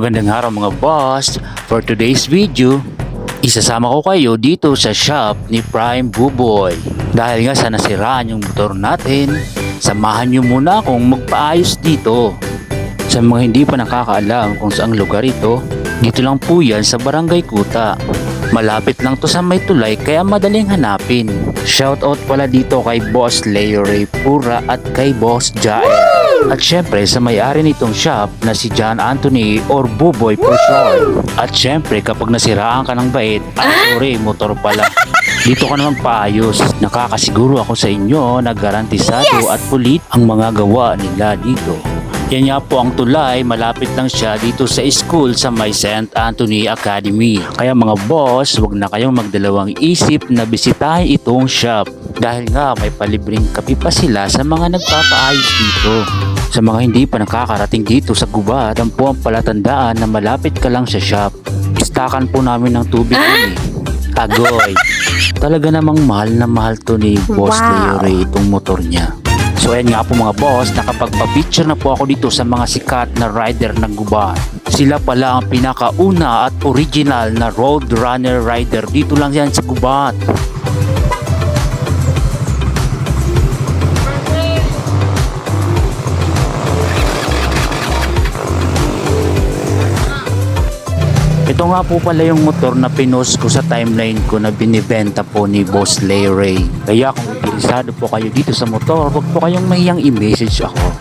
Magandang araw mga boss. For today's video, isasama ko kayo dito sa shop ni Prime Buboy. Dahil nga sa nasiraan yung motor natin, samahan nyo muna akong magpaayos dito. Sa mga hindi pa nakakaalam kung saang lugar ito, dito lang po yan sa Barangay Kuta. Malapit lang to sa may tulay kaya madaling hanapin. Shoutout pala dito kay Boss Leo Ray Pura at kay Boss Jael. At syempre sa may-ari nitong shop na si John Anthony or Buboy for short. At syempre kapag nasiraan ka ng bait, ay sorry, motor pala. Dito ka naman paayos. Nakakasiguro ako sa inyo na garantisado at pulit ang mga gawa nila dito. Yan nga po ang tulay, malapit lang siya dito sa school sa may St. Anthony Academy. Kaya mga boss, wag na kayong magdalawang isip na bisitahin itong shop. Dahil nga may palibreng kape pa sila sa mga nagpapaayos dito. Sa mga hindi pa nakakarating dito sa gubat, ang po ang palatandaan na malapit ka lang sa shop. Istakan po namin ng tubig yun eh. Agoy. Talaga namang mahal na mahal to ni Boss Wow. Leo Ray itong motor niya. So ayan nga po mga boss, nakapagpa-picture na po ako dito sa mga sikat na rider ng gubat. Sila pala ang pinakauna at original na road runner rider dito lang yan sa gubat. Ito nga po pala yung motor na pinost ko sa timeline ko na binibenta po ni Boss Lay Ray. Kaya kung interesado po kayo dito sa motor, huwag po kayong mahiyang i-message ako.